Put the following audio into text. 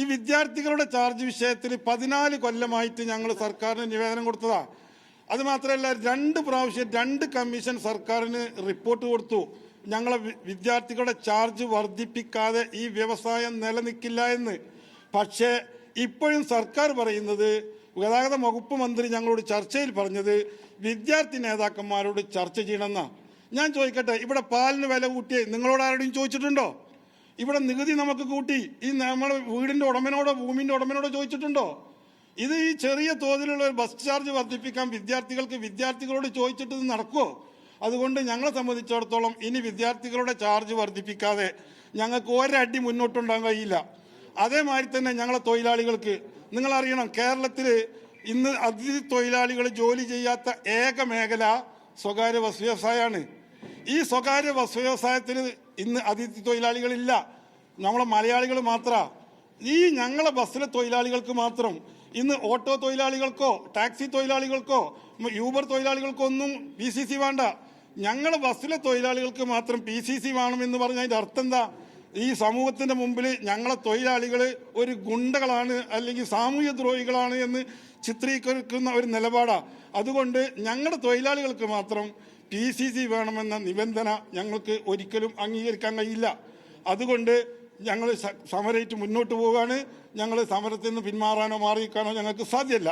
ഈ വിദ്യാർത്ഥികളുടെ ചാർജ് വിഷയത്തിൽ പതിനാല് കൊല്ലമായിട്ട് ഞങ്ങൾ സർക്കാരിന് നിവേദനം കൊടുത്തതാ. അത് മാത്രമല്ല രണ്ട് പ്രാവശ്യം രണ്ട് കമ്മീഷൻ സർക്കാരിന് റിപ്പോർട്ട് കൊടുത്തു. ഞങ്ങളെ വിദ്യാർത്ഥികളുടെ ചാർജ് വർദ്ധിപ്പിക്കാതെ ഈ വ്യവസായം നിലനിൽക്കില്ല എന്ന്. പക്ഷേ ഇപ്പോഴും സർക്കാർ പറയുന്നത് ഗതാഗത വകുപ്പ് മന്ത്രി ഞങ്ങളോട് ചർച്ചയിൽ പറഞ്ഞത് വിദ്യാർത്ഥി നേതാക്കന്മാരോട് ചർച്ച ചെയ്യണമെന്നാണ് ഞാൻ ചോദിക്കട്ടെ ഇവിടെ പാലിന് വില കൂട്ടിയേ നിങ്ങളോട് ആരോടും ചോദിച്ചിട്ടുണ്ടോ? ഇവിടെ നികുതി നമുക്ക് കൂട്ടി. ഈ നമ്മുടെ വീടിന്റെ ഉടമനോടോ ഭൂമിന്റെ ഉടമനോടോ ചോദിച്ചിട്ടുണ്ടോ? ഇത് ഈ ചെറിയ തോതിലുള്ള ഒരു ബസ് ചാർജ് വർദ്ധിപ്പിക്കാൻ വിദ്യാർത്ഥികൾക്ക് വിദ്യാർത്ഥികളോട് ചോദിച്ചിട്ട് നടക്കുമോ അതുകൊണ്ട് ഞങ്ങളെ സംബന്ധിച്ചിടത്തോളം ഇനി വിദ്യാർത്ഥികളുടെ ചാർജ് വർദ്ധിപ്പിക്കാതെ ഞങ്ങൾക്ക് ഒരടി മുന്നോട്ടുണ്ടാകാൻ കഴിയില്ല. അതേമാതിരി തന്നെ ഞങ്ങളെ തൊഴിലാളികൾക്ക് നിങ്ങൾ അറിയണം കേരളത്തിൽ ഇന്ന് അതിഥി തൊഴിലാളികൾ ജോലി ചെയ്യാത്ത ഏക മേഖല സ്വകാര്യ ബസ് വ്യവസായമാണ്. ഈ സ്വകാര്യ ബസ് വ്യവസായത്തിന് ഇന്ന് അതിഥി തൊഴിലാളികളില്ല. നമ്മളെ മലയാളികൾ മാത്രമാണ് ഈ ഞങ്ങളെ ബസ്സിലെ തൊഴിലാളികൾക്ക് മാത്രം ഇന്ന് ഓട്ടോ തൊഴിലാളികൾക്കോ ടാക്സി തൊഴിലാളികൾക്കോ യൂബർ തൊഴിലാളികൾക്കോ ഒന്നും പി സി സി വേണ്ട. ഞങ്ങളെ ബസ്സിലെ തൊഴിലാളികൾക്ക് മാത്രം പി സി സി വേണമെന്ന് പറഞ്ഞ അതിന്റെ അർത്ഥം എന്താ? ഈ സമൂഹത്തിന്റെ മുമ്പിൽ ഞങ്ങളെ തൊഴിലാളികൾ ഒരു ഗുണ്ടകളാണ് അല്ലെങ്കിൽ സാമൂഹ്യ ദ്രോഹികളാണ് എന്ന് ചിത്രീകരിക്കുന്ന ഒരു നിലപാടാണ് അതുകൊണ്ട് ഞങ്ങളുടെ തൊഴിലാളികൾക്ക് മാത്രം പി സി സി വേണമെന്ന നിബന്ധന ഞങ്ങൾക്ക് ഒരിക്കലും അംഗീകരിക്കാൻ കഴിയില്ല. അതുകൊണ്ട് ഞങ്ങൾ സമരയിട്ട് മുന്നോട്ട് പോവുകയാണ് ഞങ്ങൾ സമരത്തിൽ നിന്ന് പിന്മാറാനോ മാറിയിക്കാനോ ഞങ്ങൾക്ക് സാധ്യമല്ല